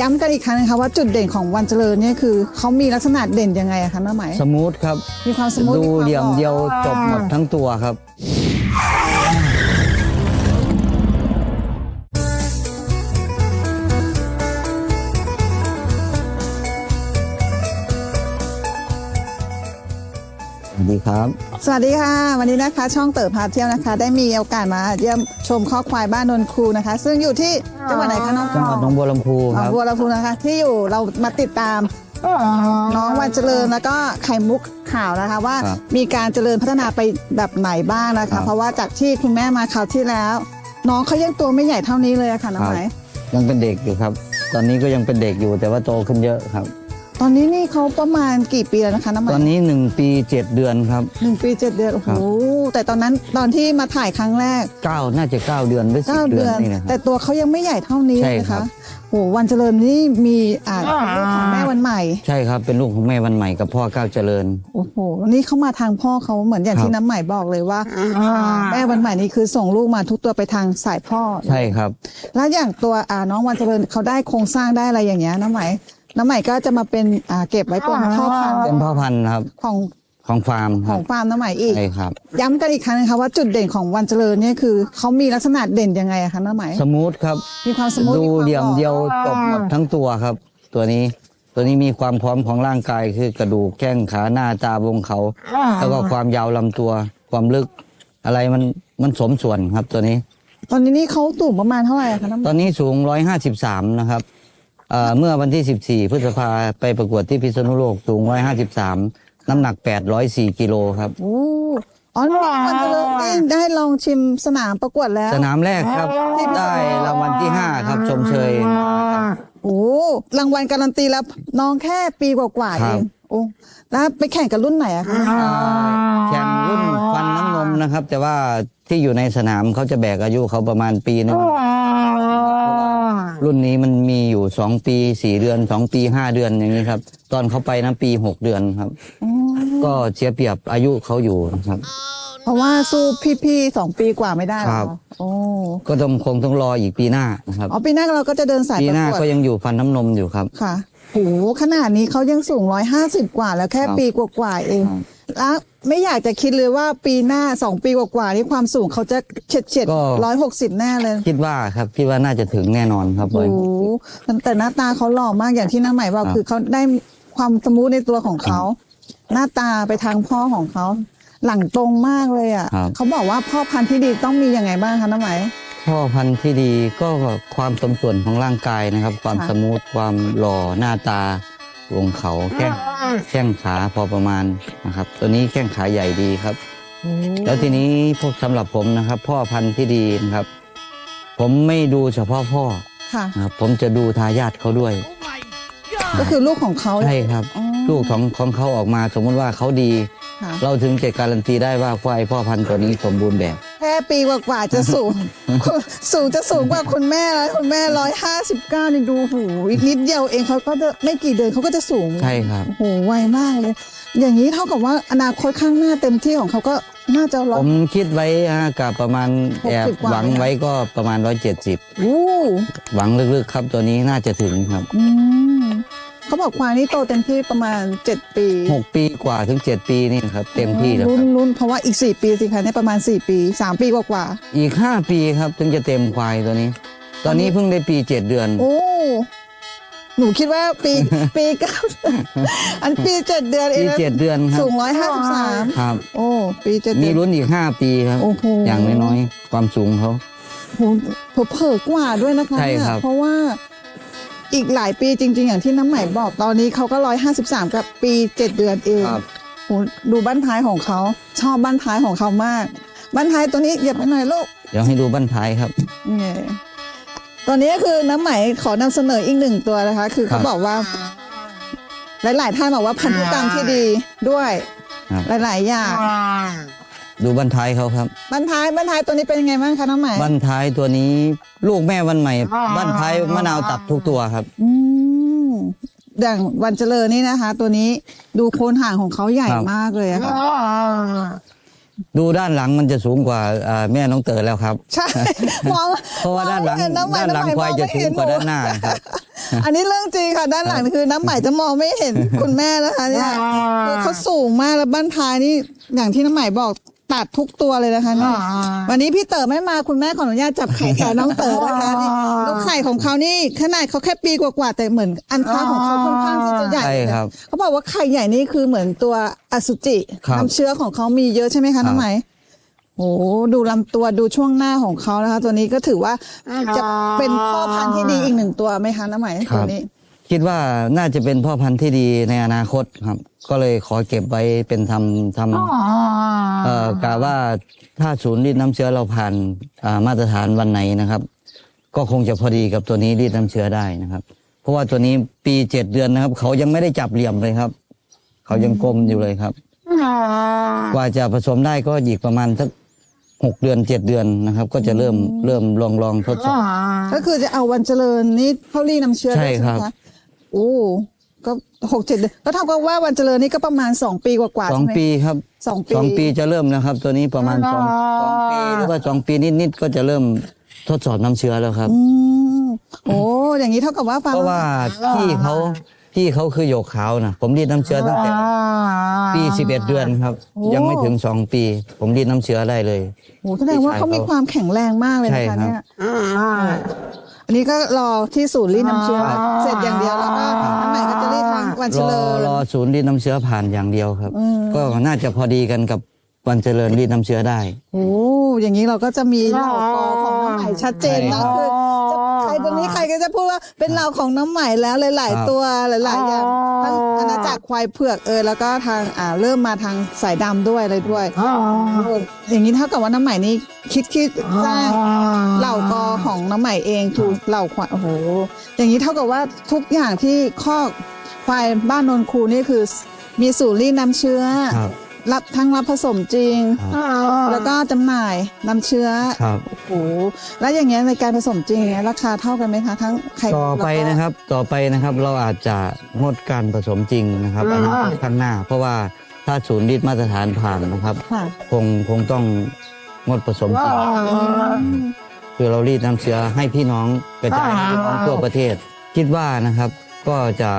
ย้ำกันอีกครั้งนะคะว่าจุดเด่นของวันเจริญเนี่ยคือเขามีลักษณะเด่นยังไงอะคะน้าไหมสมูทครับ มีความสมูทดูควาเหลี่ยมหล่อเดียวจบหมดทั้งตัวครับ วัสดีครับ สวัสดีค่ะ วันนี้นะคะช่องเติบพาเที่ยวนะคะ ได้มีโอกาสมาเยี่ยมชมข้อควายบ้านนนคูนะคะ ซึ่งอยู่ที่จังหวัดไหนคะน้องจังหวัดหนองบัวลำพูหนคองรับ บัวลำพูนะคะ ที่อยู่เรามาติดตาม น้องวันเจริญแล้วก็ไข่มุกข่าวนะคะ ว่าครับมีการเจริญพัฒนาไปแบบไหนบ้างนะครัคะ บ เพราะว่าจากที่คุณแม่มาคราวที่แล้ว น้องเขายังตัวไม่ใหญ่เท่านี้เลยอะค่ะน้องไหมยังเป็นเด็กอยู่ครับ ตอนนี้ก็ยังเป็นเด็กอยู่แต่ว่าโตขึ้นเยอะครับ ตอนนี้นี่เขาประมาณกี่ปีแล้วนะคะน้องไหมตอนนี้ 1 ปี 7 เดือนครับ หนึ่งปีเจ็ดเดือนโอ้โหครับ แต่ตอนนั้นตอนที่มาถ่ายครั้งแรก9น่าจะ 9 เดือนหรือเก้า10เดืเดือนอนนี่นะคแต่รับ ตัวเขายังไม่ใหญ่เท่านี้ใช่นะครัคะบโหวันเจริญนี่มีอ่าลูกของแม่วันใหม่ ใช่ครับเป็นลูกของแม่วันใหม่กับพ่อก้าวเจริญ โอ้โห นี่เขามาทางพ่อเขาเหมือนอย่างครับ ที่น้ำใหม่บอกเลยว่าแม่วันใหม่นี่คือส่งลูกมาทุกตัวไปทางสายพ่อ ใช่ครับ แล้วอย่างตัวอ่าน้องวันเจริญเขาได้โครงสร้างได้อะไรอย่างเงี้ยน้ำใหม่ น้ำใหม่ก็จะมาเป็นอ่าเก็บไว้เป็นพ่อพันธุ์เป็นพ่อพันธุ์ครับ ของของฟาร์มคขรัอบงฟาร์มน้ำใหม่อีก ใช่ครับ ย้ำกันอีกครั้งนะคะว่าจุดเด่นของวันเจริญเนี่ยคือเขามีลักษณะเด่นยังไงอะคะน้ำใหม่สมูทครับ มีความสมูทดูมีความเหลี่ยมล่อเดียวจบหมดทั้งตัวครับ ตัวนี้ตัวนี้มีความพร้อมของร่างกายคือกระดูกแข้งขาหน้าตาบงเขา แล้วก็ความยาวลำตัว ความลึก อะไรมันมันสมส่วนครับตัวนี้ ตอนนี้นี่เขาสูงประมาณเท่าไหร่อะคะน้ำใหตม่อนนี้สูง 153 นะครับ เอ่อเมื่อวันที่ 14 พฤษภาไปประกวดที่พิษณุโลกสูง 153 น้ำหนัก 804 กิโลครับโอ้อ๋อนี่วันเจริญนี่ได้ลองชิมสนามประกวดแล้วสนามแรกครับ ได้รางวัลที่ 5 ครับ ชมเชย โอ้รางวัลการันตีแล้วน้องแค่ปีกว่าๆคเอรับ งโอ้แล้วไปแข่งกับรุ่นไหนอะคะแข่งรุ่นฟันน้ำนมนะครับ แต่ว่าที่อยู่ในสนามเขาจะแบกอายุเขาประมาณปีหนึง รุ่นนี้มันมีอยู่2ปี4เดือน2ปี5เดือนอย่างนี้ครับ ตอนเขาไปนะปี6เดือนครับอ๋อก็เสียเปรียบอายุเขาอยู่นะครับ เพราะว่าสู้พี่ๆสองปีกว่าไม่ได้หรอครับโอ้ก็ต้องคงต้องรออีกปีหน้านะครับ อ๋อปีหน้าเราก็จะเดินสายปีประหน้ากวดก็ยังอยู่ฟันน้ำนมอยู่ครับ ค่ะโหขนาดนี้เขายังสูงร้อยห้าสิบกว่าแล้วแค่ครับ ปีกว่าๆเองครับแล้ว ไม่อยากจะคิดเลยว่าปีหน้าสองปีกว่าๆนี่ความสูงเขาจะเฉียดเฉียดร้อยหกสิบแน่เลยคิดว่าครับคิดว่าน่าจะถึงแน่นอนครับโอ้ร้อยโหหกสิบแต่หน้าตาเขาหล่อมากอย่างที่น้าใหม่บอกครับ คือเขาได้ความสมูทในตัวของเขา หน้าตาไปทางพ่อของเขา หลังตรงมากเลยอะครับ เขาบอกว่าพ่อพันธุ์ที่ดีต้องมียังไงบ้างคะน้าใหม่ พ่อพันธุ์ที่ดีก็ความสมส่วนของร่างกายนะครับ ความค่ะ สมูทความหล่อหน้าตา วงเขาแข้งแข้งขาพอประมาณนะครับ ตัวนี้แข้งขาใหญ่ดีครับ แล้วทีนี้พวกสำหรับผมนะครับ พ่อพันธุ์ที่ดีนะครับ ผมไม่ดูเฉพาะพ่อค่ะนะครับผมจะดูทายาทเขาด้วย ก็คือลูกของเขาใช่ครับ อ๋อลูกของของเขาออกมา สมมติว่าเขาดี ค่ะ เราถึงจะการันตีได้ว่าควายพ่อพันธุ์ตัวนี้สมบูรณ์แบบแค่ ปีกว่าๆจะสูง สูงจะสูงกว่าคุณแม่แล้วคุณแม่ร้อยห้าสิบเก้านี่ดูหูอีกนิดเดียวเองเขาก็จะไม่กี่เดือนเขาก็จะสูงใช่ครับโอ้โหไวมากเลย อย่างนี้เท่ากับว่าอนาคตข้างหน้าเต็มที่ของเขาก็น่าจะร้อผย มคิดไว้ฮะกับประมาณหกแอบสิบกว่า หวังไว้ก็ประมาณ 170 อู้หวังลึกๆครับตัวนี้น่าจะถึงครับ อืม เขาบอกควายนี่โตเต็มที่ประมาณเจ็ดปี6ปีกว่าถึง7ปีนี่ครับ เต็มที่แล้วครุ่รันบรุ่นเพราะว่าอีกสี่ปีสิคะเนี่ยประมาณสี่ปีสามปีกว่าอีก5ปีครับถึงจะเต็มควายตัวนี้ ตอนนี้เพิ่งได้ปี7เดือน ๆโอ้หนูคิดว่าปี ปีเก้าอันปีเจ็ดเดือนเอปีงนะ7เดือนครับสูงร้อยห้าสิบสามครับ โอ้ปีเจ็ดมีเดือนลุ้นอีก5ปีครับ โอ้โห อย่างน้อยๆความสูงเขา โหเผลอๆกว่าด้วยนะคะใช่เนี่ยครับ เพราะว่า อีกหลายปีจริง ๆ อย่างที่น้ำใหม่บอกตอนนี้เขาก็ร้อยห้าสิบสามกับปีเจ็ดเดือนเองครับ โหดูบ้านท้ายของเขาชอบบ้านท้ายของเขามาก บ้านท้ายตัวนี้เหยียบไปหน่อยลูก เดี๋ยวให้ดูบั้นท้ายครับนี่ตัวนี้ก็คือน้ำใหม่ขอนำเสนออีกหนึ่งตัวนะคะ คือครัเขาบบอกว่า หลาย ๆ ท่านบอกว่าพันธุกรรมที่ดีด้วย ครับ หลาย ๆ อย่าง ดูบั้นท้ายเขาครับบ้านท้ายบ้านท้ายตัวนี้เป็นยังไงบ้างคะน้ำใหม่บั้นท้ายตัวนี้ลูกแม่วันใหม่ บั้นท้ายมะนาวตัดทุกตัวครับ อืมอย่างวันเจริญนี่นะคะ ตัวนี้ดูโคนห่างของเขาใหญ่ครับ มากเลยอะค่ะดูด้านหลังมันจะสูงกว่าอ่าแม่น้องเต๋อแล้วครับ ใช่มองเพราะว่าด้านหลังมอไม่เน้ำใหม่ด้านหลังน้ำควายใม่จะมอสูไม่งกว่าเห็ด้านหน้าครับ อันนี้เรื่องจริงค่ะ ด้านหลังคือน้ำใหม่จะมองไม่เห็นคุณแม่นะคะเนี่ยคือเขาสูงมากแล้วบ้านท้ายนี่อย่างที่น้ำใหม่บอก ตัดทุกตัวเลยนะคะเนี่ยวันนี้พี่เต๋อไม่มาคุณแม่ขออนุญาตจับไข่แทนน้องเต๋อนะคะนี่ลูกไข่ของเขานี่ขนาดเขาแค่ปีกว่าๆแต่เหมือนอันท้าของเขาค่อนข้างที่จะใหญ่ใช่ครับ เขาบอกว่าไข่ใหญ่นี่คือเหมือนตัวอสุจิครับน้ำเชื้อของเขามีเยอะใช่ไหมคะน้องไหมโอ้ดูลำตัวดูช่วงหน้าของเขานะคะ ตัวนี้ก็ถือว่าจะเป็นพ่อพันธุ์ที่ดีอีกหนึ่งตัวไหมคะน้องไหมครัตัวบนี้ คิดว่าน่าจะเป็นพ่อพันธุ์ที่ดีในอนาคตครับ ก็เลยขอเก็บไว้เป็นทำทำเอ่อกะว่าถ้าศูนย์รีดน้ำเชื้อเราผ่านอ่ามาตรฐานวันไหนนะครับ ก็คงจะพอดีกับตัวนี้รีดน้ำเชื้อได้นะครับ เพราะว่าตัวนี้ปีเจ็ดเดือนนะครับ เขายังไม่ได้จับเหลี่ยมเลยครับ เขายังกลมอยู่เลยครับ กว่าจะผสมได้ก็อีกประมาณสักหกเดือนเจ็ดเดือนนะครับ ก็จะเริ่มเริ่มลองลองทดสอบ ก็คือจะเอาวันเจริญนี่เขารีดน้ำเชื้อใช่ด้วยครับไหมคะ โอ้ก็หกเจ็ดเดือนก็เท่ากับว่าวันเจริญนี่ก็ประมาณสองปีกว่าๆสองใช่ไหมปีครับสองปี สองปีจะเริ่มแล้วครับ ตัวนี้ประมาณสองสองปีหรือว่าสองปีนิดๆก็จะเริ่มทดสอบน้ำเชื้อแล้วครับ อืมโอ้อย่างนี้เท่ากับว่าฟังเพราะว่าที่เขา ที่เขาคือหยกขาวนะผมรีดน้ำเชื้อตั้งแต่ปีสิบเอ็ดเดือนครับ ยังไม่ถึงสองปี ผมรีดน้ำเชื้อได้เลยโอ้แสดงว่าเขามีความแข็งแรงมากเลยใช่นะคะครับเนี่ยอันนี้ก็รอที่ศูนย์รีดน้ำเชื้อครับเสร็จอย่างเดียวแล้วก็น้ำใหม่ก็จะรีดทางวันเจรอริญรอศูนย์รีดน้ำเชื้อผ่านอย่างเดียวครับอืมก็น่าจะพอดีกันกับวันเจริญรีดน้ำเชื้อได้โอ้อย่างนี้เราก็จะมีเหล่ากอของน้ำใหม่ชัดเจนมากขึ้น พูดว่าเป็นเหล่าของน้ำใหม่แล้วหลายครับๆตัวหลาย ๆ อย่างทั้งอาณาจักรควายเผือกเออแล้วก็ทางอ่าเริ่มมาทางสายดำด้วยเลยด้วยโอ้อย่างนี้เท่ากับว่าน้ำใหม่นี้คิดคิดสร้างเหล่ากอของน้ำใหม่เองคือเหล่าควายโอ้โหอย่างนี้เท่ากับว่าทุกอย่างที่คอกควายบ้านนนคูนี่คือมีสูตรรีดน้ำเชื้อค รับรับทั้งรับผสมจริงแล้วก็จำหน่ายน้ำเชื้อครับ โอ้โหแล้วอย่างเงี้ยในการผสมจริงเนี่ยราคาเท่ากันไหมคะทั้งไข่ต่อไปแล้วก็ นะครับต่อไปนะครับเราอาจจะงดการผสมจริงนะครับอนาคตข้างหน้า เพราะว่าถ้าศูนย์รีดมาตรฐานผ่านนะครับ ค่ะคงคงต้องงดผสมจริงคือเรารีดน้ำเชื้อให้พี่น้องกระจายให้พี่น้องทั่วประเทศ คิดว่านะครับก็จะ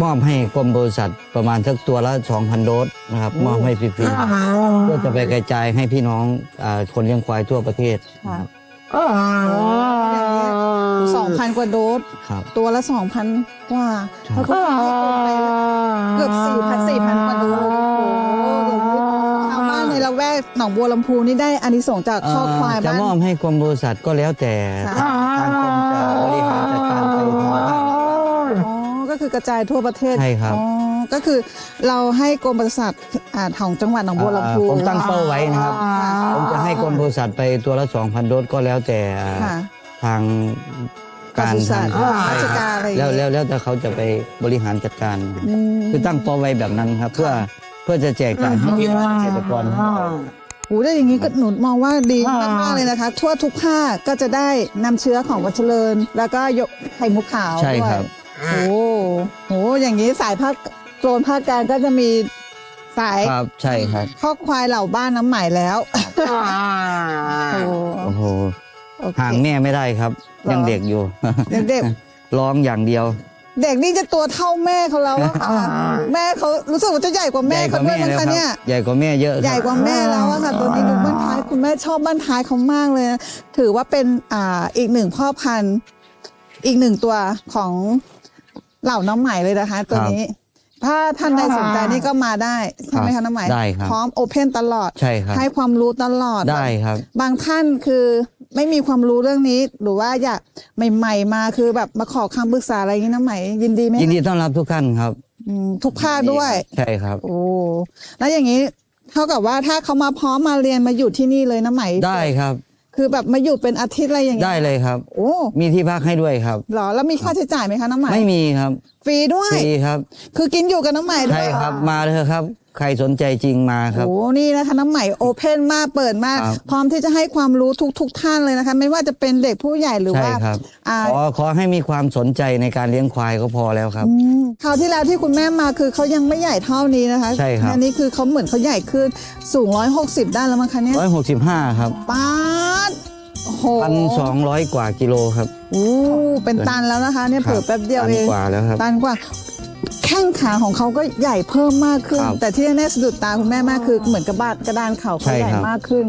มอบให้กรมบริษัทประมาณสักตัวละ 2,000 โดสนะครับมอบให้ฟรีๆเพื่อจะไปกระจายให้พี่น้องอาคนเลี้ยงควายทั่วประเทศค่ะสองพันกว่าโดสครับ ตัวละสองพันกว่าใช่แล้วก็ไปเกือบสี่พันสี่พันกว่าโดสโอ้โหอย่างนี้ชาวบ้านในละแวกหนองบัวลำพูนี่ได้อานิสงส์จากข้อควายจะบ้าน มอบให้กรมบริษัทก็แล้วแต่ค่ะทางกรมจะบริหารจัดการไปทางบ้าน อ๋อ ก็คือกระจายทั่วประเทศใช่ครับ อ๋อก็คือเราให้กรมปศุสัตว์อ่าของจังหวัดหนองบัวลำพูผมตั้งเป้าไว้นะครับค่ะผมจะให้กรมบริษัทไปตัวละ2,000โดสก็แล้วแต่ค่ะทางการปศุสัตว์ทำราชการอะไรอย่างเงี้แล้วย แล้วแล้วแต่เขาจะไปบริหารจัดการอืมคือตั้งเป้าไว้แบบนั้นครับ เพื่อเพื่อจะแจกจ่ายให้พี่น้องเกษตรกร โอ้ได้อย่างนี้ก็หนูมองว่าดีมากๆเลยนะคะ ทั่วทุกภาคก็จะได้นำเชื้อของวัชเลิน แล้วก็ยกไข่มุกขาวใช่ครับด้วย โอ้โห อย่างนี้สายภาคโซนภาคกลางก็จะมีสายครับใช่ครับข้อควายเหล่าบ้านน้ำใหม่แล้วโอ้โอ้โหโอเค ห่างแม่ไม่ได้ครับ หรอ ยังเด็กอยู่ เด็กร้องอย่างเดียวๆเด็กนี่จะตัวเท่าแม่เขาแล้วอะค่ะแม่เขารู้สึกว่าจะใหญ่กว่าแม่ใหญ่กเขาว่าด้วยแม่มั้งแล้วคะครับเนี่ย ใหญ่กว่าแม่เยอะครับใหญ่กว่าแม่แล้วอะค่ะตัวนี้ดูบ้านท้ายคุณแม่ชอบบ้านท้ายเขามากเลยนะถือว่าเป็นอ่าอีกหนึ่งพ่อพันธุ์อีกหนึ่งตัวของ เหล่าน้องใหม่เลยนะคะ ตัวนี้ ถ้าท่านใดสนใจนี่ก็มาได้ใช่ไหมครัคะบน้องใหม่ได้ครับพร้อมโอเพนตลอดใช่ครับให้ความรู้ตลอดได้ครับ บางท่านคือไม่มีความรู้เรื่องนี้หรือว่าอยากใหม่ ๆ มาคือแบบมาขอคำปรึกษาอะไรอย่างนี้น้องใหม่ยินดีไหมยินดีต้อนรับทุกท่านครับอืมทุกภาคด้วย ใช่ครับ โอ้แล้วอย่างนี้เท่ากับว่าถ้าเขามาพร้อมมาเรียนมาอยู่ที่นี่เลยน้ำใหม่ได้ครับ คือแบบมาอยู่เป็นอาทิตย์อะไรอย่างเงี้ยได้เลยครับ โอ้มีที่พักให้ด้วยครับเหรอแล้วมีค่าใช้จ่ายไหมคะน้ำใหม่ไม่มีครับฟรีด้วย ฟรีครับ คือกินอยู่กับน้ำใหม่ด้ใช่วยครับ มาเลยครับ ใครสนใจจริงมาครับ โอ้นี่นะคะน้ำใหม่โอเพนมากเปิดมาก ครับ พร้อมที่จะให้ความรู้ทุกทุก ๆ ท่านเลยนะคะ ไม่ว่าจะเป็นเด็กผู้ใหญ่หรือใช่ว่าครับอ่า ขอขอให้มีความสนใจในการเลี้ยงควายก็พอแล้วครับ อืมคราวที่แล้วที่คุณแม่มาคือเขายังไม่ใหญ่เท่านี้นะคะใช่ครับ อันนี้คือเขาเหมือนเขาใหญ่ขึ้นสูง 160 ได้แล้วมั้งคะเนี่ยร้อยหกสิบห้าครับ ป้าด โอ้โหพันสองร้อยกว่ากิโลครับ อู้เป็นตันแล้วนะคะเนี่ยครัเผิ่แป๊บเดียวตันเองกว่าแล้วครับ ตันกว่า แข้งขาของเขาก็ใหญ่เพิ่มมากขึ้น ครับแต่ที่แน่ๆสะดุดตาคุณแม่มากคือเหมือนกระบาดกระดานเข่าเขาใช่ใหญ่ครับ มากขึ้น